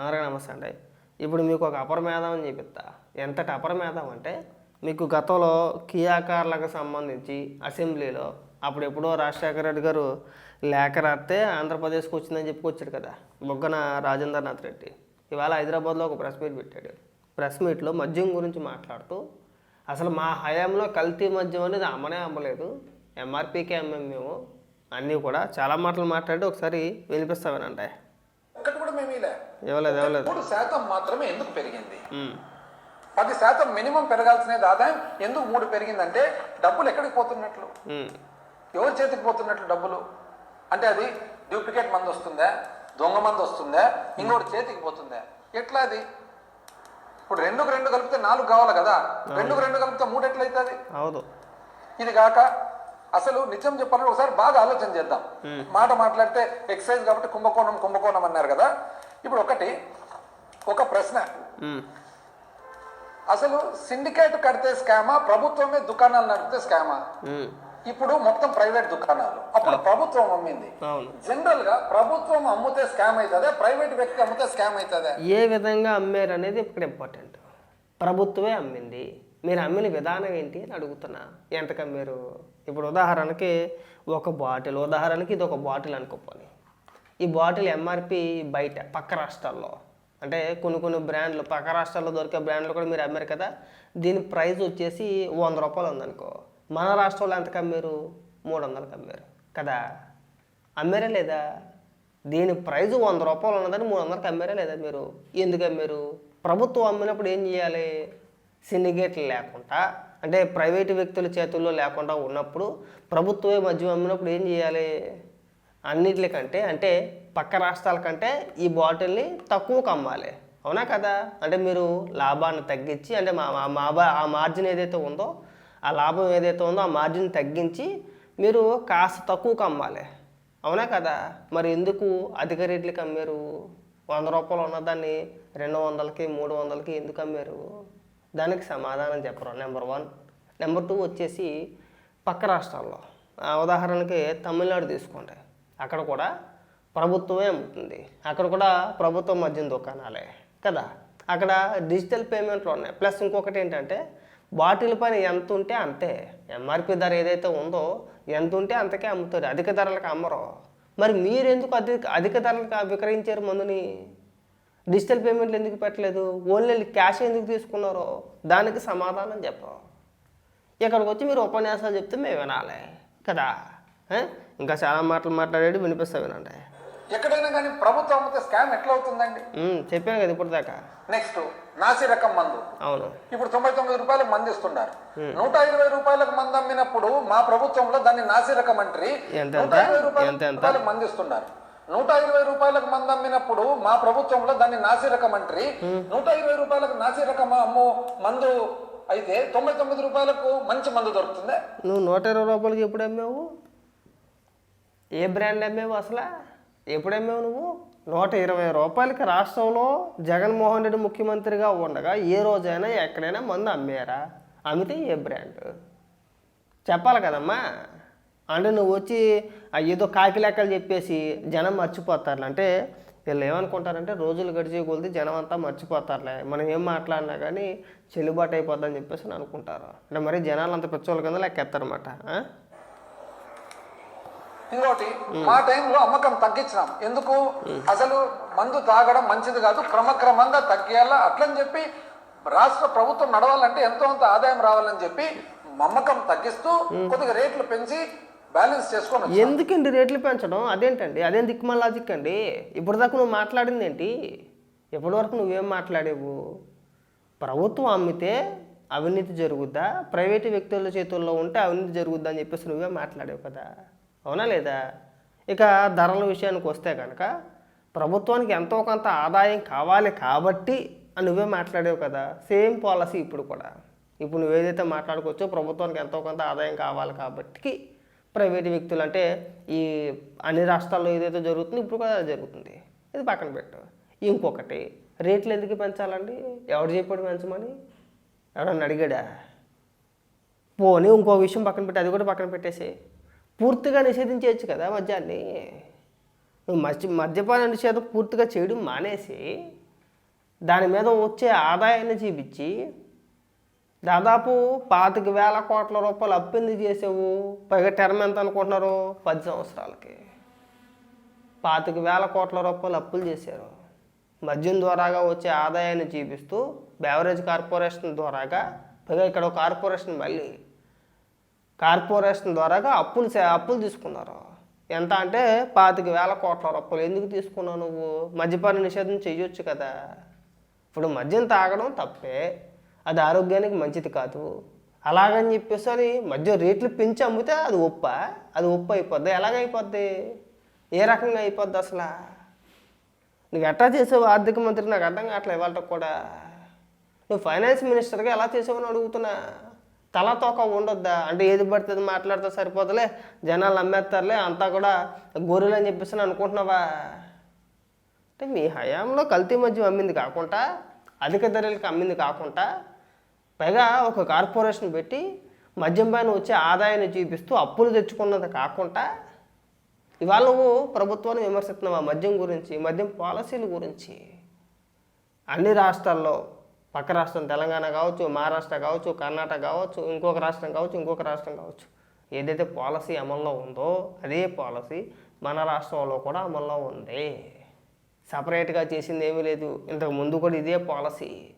అందరికీ నమస్తే అండి ఇప్పుడు మీకు ఒక అపరమేధం అని చూపిస్తా ఎంతటి అపరమేధం అంటే మీకు గతంలో కియాకారులకు సంబంధించి అసెంబ్లీలో అప్పుడు ఎప్పుడో రాజశేఖర రెడ్డి గారు లేఖ రాస్తే ఆంధ్రప్రదేశ్కి వచ్చిందని చెప్పుకొచ్చాడు కదా బొగ్గన రాజేంద్రనాథ్ రెడ్డి. ఇవాళ హైదరాబాద్లో ఒక ప్రెస్ మీట్ పెట్టాడు. ప్రెస్ మీట్లో మద్యం గురించి మాట్లాడుతూ అసలు మా హయాంలో కల్తీ మద్యం అనేది అమ్మనే అమ్మలేదు. ఎంఆర్పీకే అమ్మాం మేము. అన్నీ కూడా చాలా మాటలు మాట్లాడి ఒకసారి వినిపిస్తామేనంటే ఒక్కటి కూడా మేము ఇలా ఇవ్వలేదు ఇవ్వలేదు మూడు శాతం మాత్రమే ఎందుకు పెరిగింది? పది శాతం మినిమం పెరగాల్సినది ఆదాయం ఎందుకు మూడు పెరిగిందంటే డబ్బులు ఎక్కడికి పోతున్నట్లు? ఎవరి చేతికి పోతున్నట్లు డబ్బులు? అంటే అది డూప్లికేట్ మంది వస్తుందా? దొంగ మంది వస్తుందా? ఇంకోటి చేతికి పోతుందా? ఎట్లా అది? ఇప్పుడు రెండుకు రెండు కలిపితే నాలుగు కావాలి కదా. రెండుకు రెండు కలిపితే మూడు ఎట్లయితుంది? ఇది కాక అసలు నిజం చెప్పాలంటే ఒకసారి బాగా ఆలోచన చేద్దాం. మాట మాట్లాడితే ఎక్సైజ్ కాబట్టి కుంభకోణం కుంభకోణం అన్నారు కదా. ఇప్పుడు ఒకటి ఒక ప్రశ్న. అసలు సిండికేట్ కడితే స్కామా? ప్రభుత్వమే దుకాణాలు నడిపితే స్కామా? ఇప్పుడు మొత్తం ప్రైవేట్ దుకాణాలు. అప్పుడు ప్రభుత్వం అమ్మింది జనరల్గా ప్రభుత్వం అమ్మితే స్కామ్ అవుతుందా? ప్రైవేట్ వ్యక్తి అమ్మితే స్కామ్ అవుతుందా? ఏ విధంగా అమ్మారు అనేది ఇక్కడ ఇంపార్టెంట్. ప్రభుత్వమే అమ్మింది. మీరు అమ్మిన విధానం ఏంటి అని అడుగుతున్నా. ఎంతకు మీరు? ఇప్పుడు ఉదాహరణకి ఒక బాటిల్ ఉదాహరణకి ఇది ఒక బాటిల్ అనుకోపోని. ఈ బాటిల్ ఎంఆర్పి బయట పక్క రాష్ట్రాల్లో. అంటే కొన్ని కొన్ని బ్రాండ్లు పక్క రాష్ట్రాల్లో దొరికే బ్రాండ్లు కూడా మీరు అమ్మారు కదా. దీని ప్రైస్ వచ్చేసి వంద రూపాయలు ఉందనుకో. మన రాష్ట్రంలో ఎంతకు అమ్మారు మూడు వందలకు అమ్మారు కదా. అమ్మారా లేదా? దీని ప్రైజ్ వంద రూపాయలు ఉన్నదని మూడు వందలకి అమ్మారా లేదా మీరు? ఎందుకు అమ్మారు? ప్రభుత్వం అమ్మినప్పుడు ఏం చేయాలి? సిండికేట్లు లేకుండా అంటే ప్రైవేటు వ్యక్తుల చేతుల్లో లేకుండా ఉన్నప్పుడు ప్రభుత్వమే మద్యం అమ్మినప్పుడు ఏం చేయాలి? అన్నిటికంటే అంటే పక్క రాష్ట్రాల కంటే ఈ బాటిల్ని తక్కువకు అమ్మాలి. అవునా కదా? అంటే మీరు లాభాన్ని తగ్గించి అంటే మా మా- బా- ఆ మార్జిన్ ఏదైతే ఉందో ఆ లాభం ఏదైతే ఉందో ఆ మార్జిన్ తగ్గించి మీరు కాస్త తక్కువకు అమ్మాలి. అవునా కదా? మరి ఎందుకు అధిక రేట్లకి అమ్మారు? వంద రూపాయలు ఉన్నదాన్ని రెండు వందలకి మూడు వందలకి ఎందుకు అమ్మారు? దానికి సమాధానం చెప్పరు. నెంబర్ వన్ నెంబర్ టూ వచ్చేసి పక్క రాష్ట్రాల్లో. ఆ, ఉదాహరణకి తమిళనాడు తీసుకోండి. అక్కడ కూడా ప్రభుత్వమే అమ్ముతుంది. అక్కడ కూడా ప్రభుత్వం మద్యం దుకాణాలే కదా. అక్కడ డిజిటల్ పేమెంట్లు ఉన్నాయి. ప్లస్ ఇంకొకటి ఏంటంటే బాటిల్ పైన ఎంత ఉంటే అంతే. ఎంఆర్పి ధర ఏదైతే ఉందో ఎంత ఉంటే అంతకే అమ్ముతారు. అధిక ధరలకు అమ్మరు. మరి మీరు ఎందుకు అధిక అధిక ధరలకు విక్రయించారు మందుని? డిజిటల్ పేమెంట్లు ఎందుకు పెట్టలేదు? ఓన్లీ క్యాష్ ఎందుకు తీసుకున్నారో? దానికి సమాధానం చెప్పరు ఇక్కడికి వచ్చి మీరు ఉపన్యాసాలు చెప్తే మేము వినాలి. కదా? ఇంకా చాలా మాటలు మాట్లాడేది వినిపిస్తా వినండి. ఎక్కడైనా కానీ ప్రభుత్వం అమ్మితే స్కామ్ ఎట్లా అవుతుందండి? చెప్పాను కదా ఇప్పుడు దాకా నెక్స్ట్ నాసి రకం మందు. అవును. ఇప్పుడు తొంభై తొమ్మిది రూపాయలకు మంది ఇస్తున్నారు నూట ఇరవై రూపాయలకు మంది అమ్మినప్పుడు మా ప్రభుత్వంలో దాన్ని నాసి రకం నూట? ఇరవై? రూపాయలకు మంది ఇస్తున్నారు నూట ఇరవై రూపాయలకు మంది అమ్మినప్పుడు మా ప్రభుత్వంలో దాన్ని నాసి రకం అంటారు నూట ఇరవై రూపాయలకు నాసి రకం అమ్ము మందు అయితే తొంభై తొమ్మిది రూపాయలకు మంచి మందు దొరుకుతుందా? నువ్వు నూట ఇరవై రూపాయలకి ఎప్పుడు అమ్మావు? ఏ బ్రాండ్ అమ్మావు అసలు? ఎప్పుడు అమ్మావు నువ్వు? నూట ఇరవై రూపాయలకి రాష్ట్రంలో జగన్మోహన్ రెడ్డి ముఖ్యమంత్రిగా ఉండగా ఏ రోజైనా ఎక్కడైనా మందు అమ్మారా? అమ్మితే ఏ బ్రాండ్. చెప్పాలి కదమ్మా. అంటే నువ్వు వచ్చి ఏదో కాకి లెక్కలు చెప్పేసి జనం మర్చిపోతారు అంటే వీళ్ళు ఏమనుకుంటారంటే రోజులు గడిచే కొలిది జనం అంతా మర్చిపోతారులే. మనం ఏం మాట్లాడినా కానీ చెల్లుబాటు అయిపోద్దని చెప్పేసి అని అనుకుంటారు. అంటే మరి జనాలు అంత పిచ్చోళ్ళ కింద లెక్కెత్తారన్నమాట ఆ? ఇంకోటి మా టైంలో అమ్మకం తగ్గించినాం. ఎందుకు? అసలు మందు తాగడం మంచిది కాదు క్రమక్రమంగా తగ్గియాలా? అట్లని చెప్పి రాష్ట్ర ప్రభుత్వం నడవాలంటే ఎంతో అంత ఆదాయం రావాలని చెప్పి అమ్మకం తగ్గిస్తూ కొద్దిగా రేట్లు పెంచి బ్యాలెన్స్ చేసుకొని ఎందుకండి రేట్లు పెంచడం? అదేంటండి? అదేం దిక్కుమాల లాజిక్ అండి? ఇప్పుడు దాకా నువ్వు మాట్లాడింది ఏంటి? ఇప్పటి వరకు నువ్వేం మాట్లాడేవు? ప్రభుత్వం అమ్మితే అవినీతి జరుగుద్దా? ప్రైవేటు వ్యక్తుల చేతుల్లో ఉంటే అవినీతి జరుగుద్దా అని చెప్పేసి నువ్వే మాట్లాడేవు కదా? అవునా లేదా? ఇక ధరల విషయానికి వస్తే కనుక ప్రభుత్వానికి ఎంతో కొంత ఆదాయం కావాలి కాబట్టి అని నువ్వే మాట్లాడేవు కదా? సేమ్ పాలసీ ఇప్పుడు కూడా. ఇప్పుడు నువ్వు ఏదైతే మాట్లాడుకోవచ్చో ప్రభుత్వానికి ఎంతో కొంత ఆదాయం కావాలి కాబట్టి ప్రైవేట్ వ్యక్తులు అంటే ఈ అన్ని రాష్ట్రాల్లో ఏదైతే జరుగుతుందో ఇప్పుడు కూడా జరుగుతుంది. ఇది పక్కన పెట్టు. ఇంకొకటి రేట్లు ఎందుకు పెంచాలండి? ఎవరు చెప్పాడు పెంచమని? ఎవరన్నా అడిగాడా? పోనీ ఇంకో విషయం పక్కన పెట్టి అది కూడా పక్కన పెట్టేసి పూర్తిగా నిషేధించవచ్చు కదా మద్యాన్ని. నువ్వు మద్య మద్యపాన నిషేధం పూర్తిగా చేయడం మానేసి దాని మీద వచ్చే ఆదాయాన్ని చూపించి దాదాపు పాతిక వేల కోట్ల రూపాయలు అప్పు ఎందుకు చేసావు. పైగా టర్మ్ ఎంత అనుకుంటున్నారు? పది సంవత్సరాలకి. పాతిక వేల కోట్ల రూపాయలు అప్పులు చేశారు. మద్యం ద్వారాగా వచ్చే ఆదాయాన్ని చూపిస్తూ బెవరేజ్ కార్పొరేషన్ ద్వారాగా పైగా ఇక్కడ కార్పొరేషన్ మళ్ళీ కార్పొరేషన్ ద్వారాగా అప్పులు అప్పులు తీసుకున్నారు. ఎంత అంటే పాతిక వేల కోట్ల రూపాయలు. ఎందుకు తీసుకున్నావు నువ్వు? మద్యపాన నిషేధం చేయొచ్చు కదా. ఇప్పుడు మద్యం తాగడం తప్పే. అది ఆరోగ్యానికి మంచిది కాదు. అలాగని చెప్పేసి అని మధ్య రేట్లు పెంచి అమ్మితే అది ఉప్ప అది ఉప్పు అయిపోద్ది. ఎలాగైపోద్ది ఏ రకంగా అయిపోద్ది అసలు? నువ్వు ఎట్లా చేసావు? ఆర్థిక మంత్రి నాకు అర్థం కావట్లేదు ఇవాళ కూడా. నువ్వు ఫైనాన్స్ మినిస్టర్గా ఎలా చేసావని అడుగుతున్నా. తల తోక ఉండొద్దా? అంటే ఏది పడుతుంది మాట్లాడితే సరిపోతులే జనాలు అమ్మేస్తారులే అంతా కూడా గొర్రెలు అని చెప్పేసి అని అనుకుంటున్నావా? అంటే మీ హయాంలో కల్తీ మద్యం అమ్మింది కాకుండా అధిక ధరలకు అమ్మింది కాకుండా పైగా ఒక కార్పొరేషన్ పెట్టి మద్యం పైన వచ్చే ఆదాయాన్ని చూపిస్తూ అప్పులు తెచ్చుకున్నది కాకుండా ఇవాళ నువ్వు ప్రభుత్వాన్ని విమర్శిస్తున్నావు ఆ మద్యం గురించి మద్యం పాలసీల గురించి? అన్ని రాష్ట్రాల్లో పక్క రాష్ట్రం తెలంగాణ కావచ్చు మహారాష్ట్ర కావచ్చు కర్ణాటక కావచ్చు ఇంకొక రాష్ట్రం కావచ్చు ఇంకొక రాష్ట్రం కావచ్చు ఏదైతే పాలసీ అమల్లో ఉందో అదే పాలసీ మన రాష్ట్రంలో కూడా అమల్లో ఉంది. సపరేట్గా చేసింది ఏమీ లేదు. ఇంతకు ముందు కూడా ఇదే పాలసీ.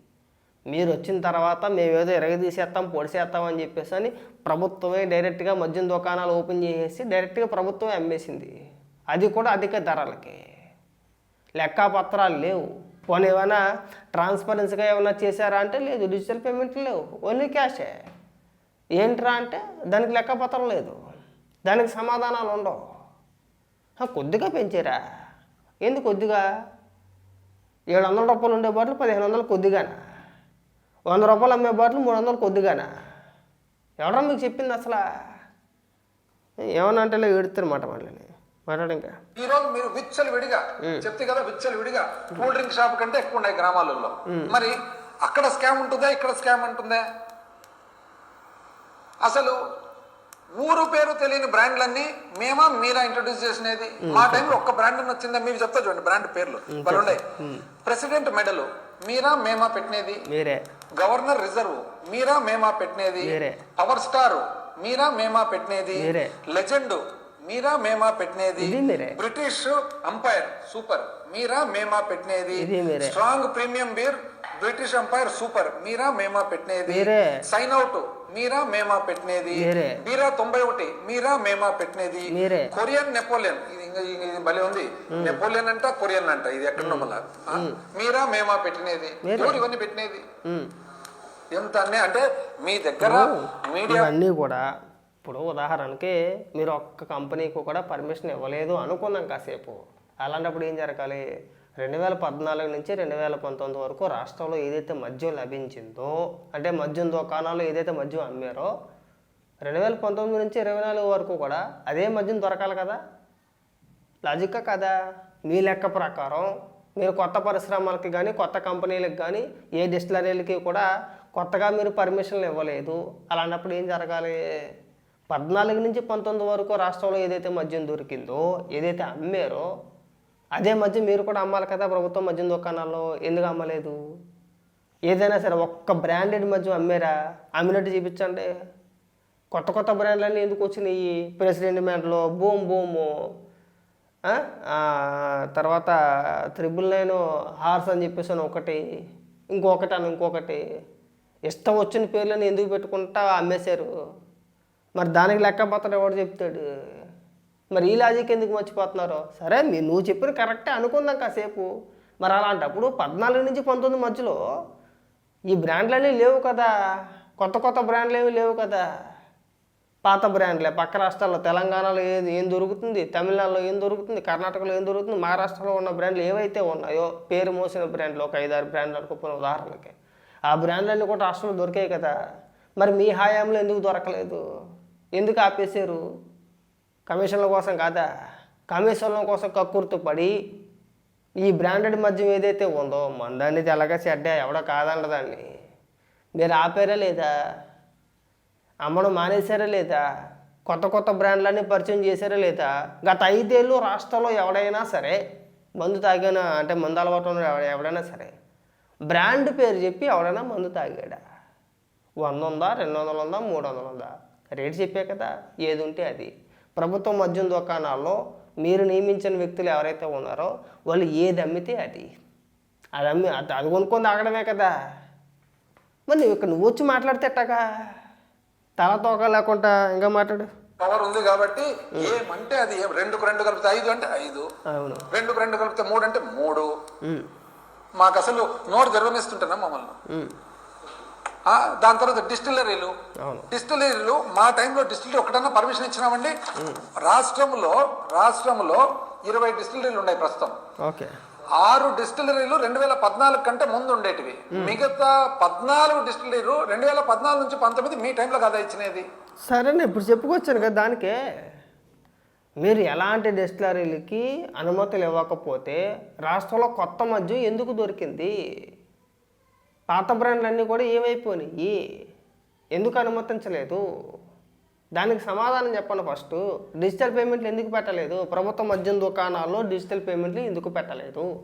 మీరు వచ్చిన తర్వాత మేమేదో ఎరగదీసేస్తాం పొడిసేస్తాం అని చెప్పేసి అని ప్రభుత్వమే డైరెక్ట్గా మద్యం దుకాణాలు ఓపెన్ చేసేసి డైరెక్ట్గా ప్రభుత్వమే అమ్మేసింది. అది కూడా అధిక ధరలకి. లెక్కపత్రాలు లేవు. పోనీ ఏమైనా ట్రాన్స్పరెన్సీగా ఏమైనా చేశారా అంటే లేదు. డిజిటల్ పేమెంట్ లేవు. ఓన్లీ క్యాషే. ఏంట్రా అంటే దానికి లెక్కపత్రం లేదు. దానికి సమాధానాలు ఉండవు. కొద్దిగా పెంచారా. ఏంది కొద్దిగా? ఏడు వందల రూపాయలు ఉండే బాటిల్ పదిహేను వందలు కొద్దిగానా? వంద రూపాయలు అమ్మే బాటిల్ మూడు వందలు కొద్దిగానా? ఎవడరా మీకు చెప్పింది అసలు? ఏమన్నా అంటే ఇలా ఏడుతారన్నమాట మళ్ళీ మాట్లాడు ఇంకా. ఈ రోజు మీరు విచ్చలు విడిగా చెప్తే కదా విచ్చలు విడిగా కూల్ డ్రింక్ షాప్ కంటే ఎక్కువ ఉన్నాయి గ్రామాలలో. మరి అక్కడ స్కామ్ ఉంటుందా ఇక్కడ స్కామ్ ఉంటుందా? అసలు ఊరు పేరు తెలియని బ్రాండ్లన్నీ మేమా మీరా ఇంట్రొడ్యూస్ చేసినది. మా టైంలో ఒక్క బ్రాండ్ వచ్చిందా మీరు చెప్తా చూడండి బ్రాండ్ పేర్లు. వాళ్ళు ప్రెసిడెంట్ మెడల్ మీరా మేమా పెట్టినది? మీరే. గవర్నర్ రిజర్వ్ మీరా మేమా పెట్టినది. పవర్ స్టార్ మీరా మేమా పెట్టినది. లెజెండ్ మీరా మేమా పెట్టినది. బ్రిటిష్ అంపైర్ సూపర్ మీరా మేమా పెట్టినది. Strong premium beer British umpire super మీరా మేమా పెట్టినది. సైన్ అవుట్ మీరా మేమా పెట్టినది? మీరే. తొంభై ఒకటి మీరా మేమా పెట్టినది. Korean Napoleon. ఇది భలే ఉంది. నెపోలియన్ అంట కొరియన్ అంట ఇది ఎక్కడో మళ్ళా? మీరా మేమా పెట్టినది. ఎవరు ఇవన్నీ పెట్టినది. ఎంత అన్నీ అంటే మీ దగ్గర మీడియా ఇవన్నీ కూడా ఇప్పుడు ఉదాహరణకి మీరు ఒక్క కంపెనీకి కూడా పర్మిషన్ ఇవ్వలేదు అనుకున్నాం కాసేపు. అలాంటప్పుడు ఏం జరగాలి? రెండు వేల పద్నాలుగు నుంచి రెండు వేల పంతొమ్మిది వరకు రాష్ట్రంలో ఏదైతే మద్యం లభించిందో అంటే మద్యం దుకాణాలు ఏదైతే మద్యం అమ్మారో రెండు వేల పంతొమ్మిది నుంచి ఇరవై నాలుగు వరకు కూడా అదే మద్యం దొరకాలి కదా? లాజిక్గా కదా? మీ లెక్క ప్రకారం మీరు కొత్త పరిశ్రమలకి కానీ కొత్త కంపెనీలకు కానీ ఏ డిస్టిలరీలకి కూడా కొత్తగా మీరు పర్మిషన్లు ఇవ్వలేదు. అలాంటప్పుడు ఏం జరగాలి? పద్నాలుగు నుంచి పంతొమ్మిది వరకు రాష్ట్రంలో ఏదైతే మద్యం దొరికిందో ఏదైతే అమ్మారో అదే మధ్య మీరు కూడా అమ్మాలి కదా ప్రభుత్వం మద్యం దుకాణాల్లో. ఎందుకు అమ్మలేదు? ఏదైనా సరే ఒక్క బ్రాండెడ్ మద్యం అమ్మారా? అమ్మినట్టు చూపించండి. కొత్త కొత్త బ్రాండ్లన్నీ ఎందుకు వచ్చినాయి? ప్రెసిడెంట్ మ్యాంట్లో బూమ్ బూము. తర్వాత త్రిబుల్ నైన్ హార్స్ అని చెప్పేసి అని ఒకటి ఇంకొకటి అని ఇంకొకటి. ఇష్టం వచ్చిన పేర్లను ఎందుకు పెట్టుకుంటా అమ్మేశారు? మరి దానికి లెక్క పత్రం ఎవడు చెప్తాడు? మరి ఈ లాజిక్ ఎందుకు మర్చిపోతున్నారు? సరే మీరు నువ్వు చెప్పిన కరెక్టే అనుకుందాం కాసేపు. మరి అలాంటప్పుడు పద్నాలుగు నుంచి పంతొమ్మిది మధ్యలో ఈ బ్రాండ్లన్నీ లేవు కదా. కొత్త కొత్త బ్రాండ్లు ఏమి లేవు కదా. పాత బ్రాండ్లే పక్క రాష్ట్రాల్లో తెలంగాణలో ఏది ఏం దొరుకుతుంది? తమిళనాడులో ఏం దొరుకుతుంది? కర్ణాటకలో ఏం దొరుకుతుంది? మహారాష్ట్రలో ఉన్న బ్రాండ్లు ఏవైతే ఉన్నాయో పేరు మోసిన బ్రాండ్లు ఒక ఐదారు బ్రాండ్లు అనుకోపోయిన ఉదాహరణకి. ఆ బ్రాండ్లన్నీ కూడా రాష్ట్రంలో దొరికాయి కదా. మరి మీ హయాంలో ఎందుకు దొరకలేదు? ఎందుకు ఆపేశారు? కమిషన్ల కోసం కాదా? కమిషన్ల కోసం కక్కుర్తు పడి ఈ బ్రాండెడ్ మద్యం ఏదైతే ఉందో మందాన్ని తెల్లగా చెడ్డ ఎవడో కాదన్నదాన్ని మీరు ఆపారా లేదా? అమ్మడం మానేశారా లేదా? కొత్త కొత్త బ్రాండ్లన్నీ పరిచయం చేశారా లేదా? గత ఐదేళ్ళు రాష్ట్రంలో ఎవడైనా సరే మందు తాగిన అంటే మందు అలవాటు ఉన్న ఎవడైనా సరే బ్రాండ్ పేరు చెప్పి ఎవడైనా మందు తాగాడా? వంద ఉందా రెండు వందలు ఉందా మూడు వందలు ఉందా? రేటు చెప్పే కదా ఏది ఉంటే అది. ప్రభుత్వ మద్యం దుకాణాల్లో మీరు నియమించిన వ్యక్తులు ఎవరైతే ఉన్నారో వాళ్ళు ఏది అమ్మితే అది. అది అమ్మి అది అది కొనుక్కొని తాగడమే కదా. మరి నువ్వు ఇక్కడ నువ్వు వచ్చి మాట్లాడితే ఎట్టాగా? తల తోక లేకుండా ఇంకా మాట్లాడు. పవర్ ఉంది కాబట్టి ఏమంటే అది రెండుకు రెండు కలిపితే ఐదు అంటే ఐదు. అవును. రెండుకు రెండు కలిపితే మూడు అంటే మూడు. మాకు అసలు నోరు గర్వనిస్తుంటున్నాం మమ్మల్ని? దాని తర్వాత డిస్టిలరీలు డిస్టిలరీలు మా టైంలో డిస్టిలరీ ఒకటన్నా పర్మిషన్ ఇచ్చినామండి. రాష్ట్రంలో రాష్ట్రంలో ఇరవై డిస్టిలరీలు ఉన్నాయి ప్రస్తుతం. ఓకే. ఆరు డిస్టిలరీలు రెండు వేల పద్నాలుగు కంటే ముందు ఉండేటివి. మిగతా పద్నాలుగు డిస్టిలరీలు రెండు వేల పద్నాలుగు నుంచి పంతొమ్మిది మీ టైంలో కదా ఇచ్చినది. సరేనే ఇప్పుడు చెప్పుకొచ్చాను కదా దానికే. మీరు ఎలాంటి డిస్టిలరీలకి అనుమతులు ఇవ్వకపోతే రాష్ట్రంలో కొత్త మద్యం ఎందుకు దొరికింది? పాత బ్రాండ్లన్నీ కూడా ఏమైపోయినాయి? ఎందుకు అనుమతించలేదు? దానికి సమాధానం చెప్పండి ఫస్ట్. డిజిటల్ పేమెంట్లు ఎందుకు పెట్టలేదు? ప్రభుత్వ మద్యం దుకాణాల్లో డిజిటల్ పేమెంట్లు ఎందుకు పెట్టలేదు?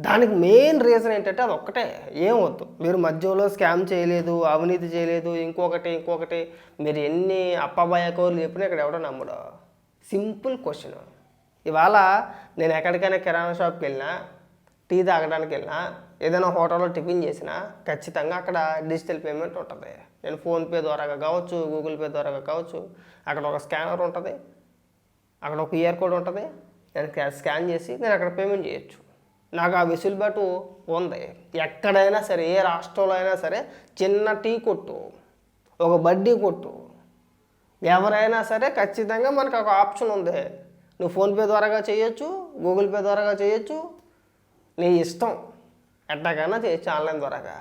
దానికి మెయిన్ రీజన్ ఏంటంటే అది ఒక్కటే. ఏం వద్దు. మీరు మధ్యలో స్కామ్ చేయలేదు అవినీతి చేయలేదు ఇంకొకటి ఇంకొకటి. మీరు ఎన్ని అప్పబాయ కోర్లు చెప్పినా ఇక్కడ ఎవడో నమ్మడు. Simple question. ఇవాళ నేను ఎక్కడికైనా కిరాణా షాప్కి వెళ్ళినా టీ తాగడానికి వెళ్ళినా ఏదైనా హోటల్లో టిఫిన్ చేసినా ఖచ్చితంగా అక్కడ డిజిటల్ పేమెంట్ ఉంటుంది. నేను ఫోన్పే ద్వారాగా కావచ్చు గూగుల్ పే ద్వారాగా కావచ్చు అక్కడ ఒక స్కానర్ ఉంటుంది అక్కడ ఒక క్యూఆర్ కోడ్ ఉంటుంది. నేను స్కాన్ చేసి నేను అక్కడ పేమెంట్ చేయొచ్చు. నాకు ఆ వెసులుబాటు ఉంది. ఎక్కడైనా సరే ఏ రాష్ట్రంలో అయినా సరే చిన్న టీ కొట్టు ఒక బడ్డీ కొట్టు. ఎవరైనా సరే ఖచ్చితంగా మనకు ఒక ఆప్షన్ ఉంది. నువ్వు ఫోన్పే ద్వారాగా చేయొచ్చు గూగుల్ పే ద్వారాగా చేయొచ్చు నీ ఇష్టం. ఎట్టాకైనా చేయొచ్చు ఆన్లైన్ ద్వారాగా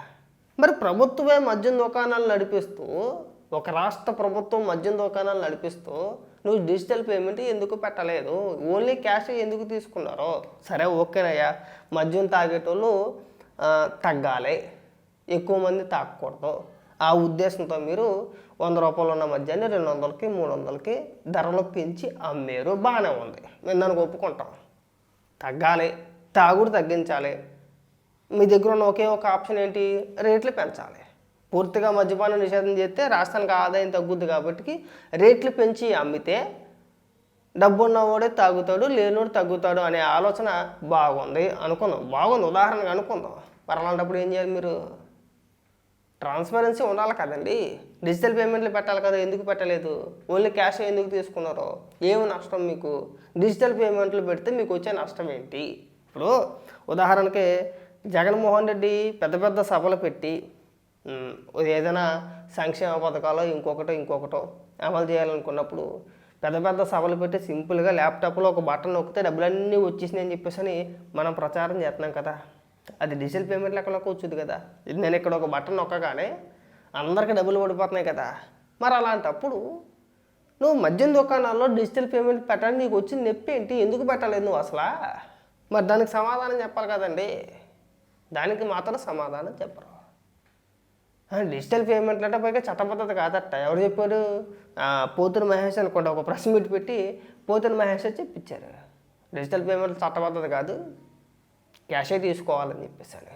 మరి ప్రభుత్వమే మద్యం దుకాణాలు నడిపిస్తూ ఒక రాష్ట్ర ప్రభుత్వం మద్యం దుకాణాలు నడిపిస్తూ నువ్వు డిజిటల్ పేమెంట్ ఎందుకు పెట్టలేదు? ఓన్లీ క్యాష్ ఎందుకు తీసుకున్నారో? సరే ఓకేనయ్యా. మద్యం తాగేటోళ్ళు తగ్గాలి. ఎక్కువ మంది తాగకూడదు. ఆ ఉద్దేశంతో మీరు వంద రూపాయలు ఉన్న మద్యాన్ని రెండు వందలకి మూడు వందలకి ధరలు పెంచి అమ్మేరు. బాగానే ఉంది. మేము దానికి ఒప్పుకుంటాం. తగ్గాలి. తాగుడు తగ్గించాలి. మీ దగ్గర ఉన్న ఒకే ఒక ఆప్షన్ ఏంటి? రేట్లు పెంచాలి. పూర్తిగా మద్యపానం నిషేధం చేస్తే రాష్ట్రానికి ఆదాయం తగ్గుద్ది కాబట్టి రేట్లు పెంచి అమ్మితే డబ్బున్నవాడే తాగుతాడు లేనివాడు తగ్గుతాడు అనే ఆలోచన బాగుంది అనుకుందాం. బాగుంది. ఉదాహరణగా అనుకుందాం. మరి అలాంటప్పుడు ఏం చేయాలి మీరు? ట్రాన్స్పరెన్సీ ఉండాలి కదండి. డిజిటల్ పేమెంట్లు పెట్టాలి కదా ఎందుకు పెట్టలేదు? ఓన్లీ క్యాష్ ఎందుకు తీసుకున్నారో? ఏమి నష్టం మీకు? డిజిటల్ పేమెంట్లు పెడితే మీకు వచ్చే నష్టం ఏంటి? ఇప్పుడు ఉదాహరణకి జగన్మోహన్ రెడ్డి పెద్ద పెద్ద సభలు పెట్టి ఏదైనా సంక్షేమ పథకాలు ఇంకొకటో ఇంకొకటో అమలు చేయాలనుకున్నప్పుడు పెద్ద పెద్ద సభలు పెట్టి సింపుల్గా ల్యాప్టాప్లో ఒక బటన్ నొక్కితే డబ్బులన్నీ వచ్చేసినాయి అని చెప్పేసి అని మనం ప్రచారం చేస్తున్నాం కదా. అది డిజిటల్ పేమెంట్ లెక్కలోకి వచ్చింది కదా? ఇది నేను ఇక్కడ ఒక బటన్ నొక్కగానే అందరికీ డబ్బులు పడిపోతున్నాయి కదా. మరి అలాంటప్పుడు నువ్వు మద్యం దుకాణాల్లో డిజిటల్ పేమెంట్ పెట్టడానికి నీకు వచ్చిన నొప్పి ఏంటి? ఎందుకు పెట్టలేదు నువ్వు అసలు? మరి దానికి సమాధానం చెప్పాలి కదండి. దానికి మాత్రం సమాధానం చెప్పరు. డిజిటల్ పేమెంట్లు అంటే పైగా చట్టబద్ధత కాదట. ఎవరు చెప్పారు? ఆ, పోతుని మహేష్ అనుకోండి. ఒక ప్రెస్ మీట్ పెట్టి పోతుని మహేష్ చెప్పించారు డిజిటల్ పేమెంట్ చట్టబద్ధత కాదు. క్యాషే తీసుకోవాలని చెప్పేసి అని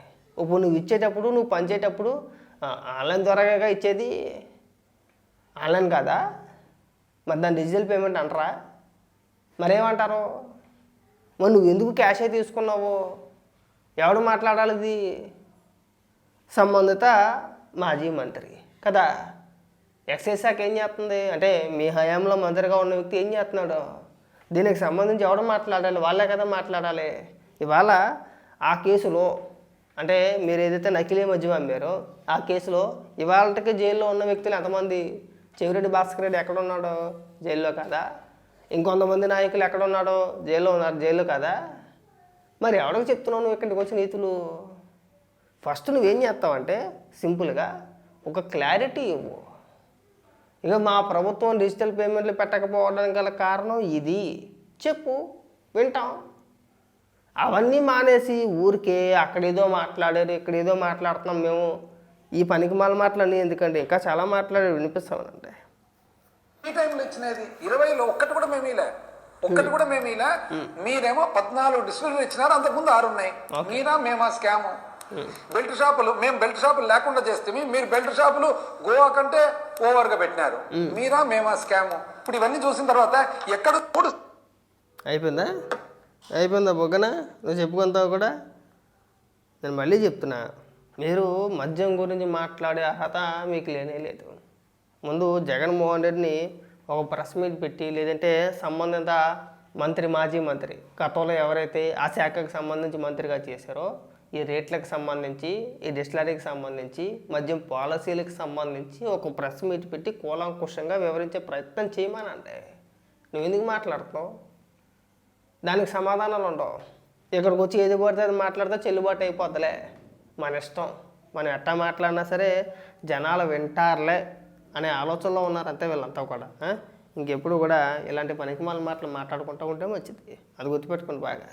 ఇప్పుడు నువ్వు ఇచ్చేటప్పుడు నువ్వు పనిచేటప్పుడు ఆన్లైన్ ద్వారాగా ఇచ్చేది ఆన్లైన్ కాదా? మరి దాన్ని డిజిటల్ పేమెంట్ అంటారా? మరేమంటారు? మరి నువ్వు ఎందుకు క్యాషే తీసుకున్నావు? ఎవడు మాట్లాడాలి ఇది? సంబంధిత మాజీ మంత్రి. కదా? ఎక్సైజ్ శాఖ ఏం చేస్తుంది? అంటే మీ హయాంలో మంత్రిగా ఉన్న వ్యక్తి ఏం చేస్తున్నాడు? దీనికి సంబంధించి ఎవడు మాట్లాడాలి? వాళ్ళే కదా మాట్లాడాలి. ఇవాళ ఆ కేసులో అంటే మీరు ఏదైతే నకిలీ మద్యం అమ్మారో ఆ కేసులో ఇవాళకి జైల్లో ఉన్న వ్యక్తులు ఎంతమంది? చెవిరెడ్డి భాస్కర్ రెడ్డి ఎక్కడ ఉన్నాడో జైల్లో కదా? ఇంకొంతమంది నాయకులు ఎక్కడ ఉన్నాడో జైల్లో ఉన్నారు జైల్లో కదా. మరి ఎవడికి చెప్తున్నావు నువ్వు ఇక్కడికి వచ్చి నీతులు? ఫస్ట్ నువ్వేం చేస్తావంటే సింపుల్గా ఒక క్లారిటీ ఇవ్వు. ఇక మా ప్రభుత్వం డిజిటల్ పేమెంట్లు పెట్టకపోవడానికి గల కారణం ఇది. చెప్పు వింటాం. అవన్నీ మానేసి ఊరికే అక్కడేదో మాట్లాడారు ఇక్కడేదో మాట్లాడుతున్నాం మేము. ఈ పనికి మాల మాటలన్నీ ఎందుకంటే ఇంకా చాలా మాట్లాడారు వినిపిస్తామనంటే ఈ టైంలో ఇచ్చినది. ఇరవైలో ఒక్కటి కూడా మేము ఇలా ఒక్కటి కూడా మేము ఇలా మీరేమో పద్నాలుగు డిస్ట్రిక్ట్లు ఇచ్చినారు. అంతకుముందు ఆరు ఉన్నాయి. మీరా మేమా స్కాము? బెల్ట్ షాపులు మేము బెల్ట్ షాపులు లేకుండా చేస్తే మీరు బెల్ట్ షాపులు గోవా కంటే ఓవర్గా పెట్టినారు మీరా మేమా స్కాము? ఇప్పుడు ఇవన్నీ చూసిన తర్వాత ఎక్కడ కూడా అయిపోయిందా? అయిపోయిందా బొగ్గన? నువ్వు చెప్పుకుంటావు కూడా? నేను మళ్ళీ చెప్తున్నా. మీరు మద్యం గురించి మాట్లాడే అర్హత మీకు లేనే లేదు. ముందు జగన్మోహన్ రెడ్డిని ఒక ప్రెస్ మీట్ పెట్టి లేదంటే సంబంధిత మంత్రి మాజీ మంత్రి గతంలో ఎవరైతే ఆ శాఖకు సంబంధించి మంత్రిగా చేశారో ఈ రేట్లకు సంబంధించి ఈ డిస్టిలరీకి సంబంధించి మద్యం పాలసీలకు సంబంధించి ఒక ప్రెస్ మీట్ పెట్టి కూలంకుషంగా వివరించే ప్రయత్నం చేయమనండి. నువ్వు ఎందుకు మాట్లాడుతున్నావు? దానికి సమాధానాలు ఉండవు. ఇక్కడికి వచ్చి ఏది పడితే అది మాట్లాడితే చెల్లుబాటు అయిపోద్దిలే. మన ఇష్టం. మనం ఎట్టా మాట్లాడినా సరే జనాలు వింటారులే. అనే ఆలోచనలో ఉన్నారు అంతే వీళ్ళంతా కూడా. ఇంకెప్పుడు కూడా ఇలాంటి పనికిమాల మాటలు మాట్లాడుకుంటూ ఉంటే మంచిది అది గుర్తుపెట్టుకోండి బాగా.